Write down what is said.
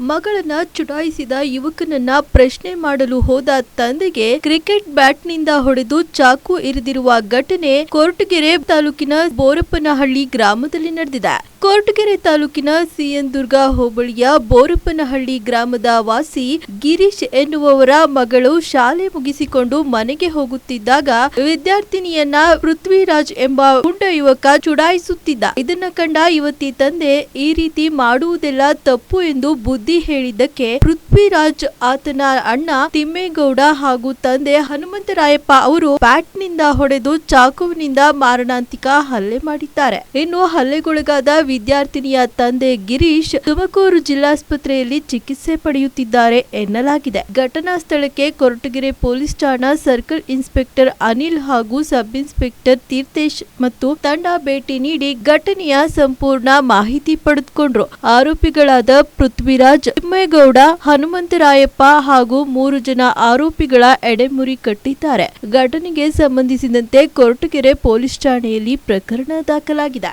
ಮಗಳನ್ನ ಚುಡಾಯಿಸಿದ ಯುವಕನನ್ನ ಪ್ರಶ್ನೆ ಮಾಡಲು ಹೋದ ತಂದೆಗೆ ಕ್ರಿಕೆಟ್ ಬ್ಯಾಟ್ನಿಂದ ಹೊಡೆದು ಚಾಕು ಇರಿದಿರುವ ಘಟನೆ ಕೊರಟಗೆರೆ ತಾಲೂಕಿನ ಬೋರಪ್ಪನಹಳ್ಳಿ ಗ್ರಾಮದಲ್ಲಿ ನಡೆದಿದೆ. ಕೊರಟಗೆರೆ ತಾಲೂಕಿನ ಸಿಎನ್ ದುರ್ಗ ಹೋಬಳಿಯ ಬೋರಪ್ಪನಹಳ್ಳಿ ಗ್ರಾಮದ ವಾಸಿ ಗಿರೀಶ್ ಎನ್ನುವವರ ಮಗಳು ಶಾಲೆ ಮುಗಿಸಿಕೊಂಡು ಮನೆಗೆ ಹೋಗುತ್ತಿದ್ದಾಗ ವಿದ್ಯಾರ್ಥಿನಿಯನ್ನ ಪೃಥ್ವಿರಾಜ್ ಎಂಬ ಗುಂಡ ಯುವಕ ಚುಡಾಯಿಸುತ್ತಿದ್ದ. ಇದನ್ನ ಕಂಡ ಯುವತಿ ತಂದೆ, ಈ ರೀತಿ ಮಾಡುವುದೆಲ್ಲ ತಪ್ಪು ಎಂದು ಬುದ್ಧಿ ಹೇಳಿದ್ದಕ್ಕೆ ಪೃಥ್ವಿರಾಜ್, ಆತನ ಅಣ್ಣ ತಿಮ್ಮೇಗೌಡ ಹಾಗೂ ತಂದೆ ಹನುಮಂತರಾಯಪ್ಪ ಅವರು ಬ್ಯಾಟ್ನಿಂದ ಹೊಡೆದು ಚಾಕುವಿನಿಂದ ಮಾರಣಾಂತಿಕ ಹಲ್ಲೆ ಮಾಡಿದ್ದಾರೆ. ಇನ್ನು ಹಲ್ಲೆಗೊಳಗಾದ ವಿದ್ಯಾರ್ಥಿನಿಯ ತಂದೆ ಗಿರೀಶ್ ತುಮಕೂರು ಜಿಲ್ಲಾಸ್ಪತ್ರೆಯಲ್ಲಿ ಚಿಕಿತ್ಸೆ ಪಡೆಯುತ್ತಿದ್ದಾರೆ ಎನ್ನಲಾಗಿದೆ. ಘಟನಾ ಸ್ಥಳಕ್ಕೆ ಕೊರಟಗೆರೆ ಪೊಲೀಸ್ ಠಾಣಾ ಸರ್ಕಲ್ ಇನ್ಸ್ಪೆಕ್ಟರ್ ಅನಿಲ್ ಹಾಗೂ ಸಬ್ ಇನ್ಸ್ಪೆಕ್ಟರ್ ತೀರ್ಥೇಶ್ ಮತ್ತು ತಂಡ ಭೇಟಿ ನೀಡಿ ಘಟನೆಯ ಸಂಪೂರ್ಣ ಮಾಹಿತಿ ಪಡೆದುಕೊಂಡ್ರು. ಆರೋಪಿಗಳಾದ ಪೃಥ್ವಿರಾಜ್ ತಿಮ್ಮೇಗೌಡ ಹನುಮಂತರಾಯಪ್ಪ ಹಾಗೂ ಮೂರು ಜನ ಆರೋಪಿಗಳ ಎಡೆಮುರಿ ಕಟ್ಟಿದ್ದಾರೆ. ಘಟನೆಗೆ ಸಂಬಂಧಿಸಿದಂತೆ ಕೊರಟಗೆರೆ ಪೊಲೀಸ್ ಠಾಣೆಯಲ್ಲಿ ಪ್ರಕರಣ ದಾಖಲಾಗಿದೆ.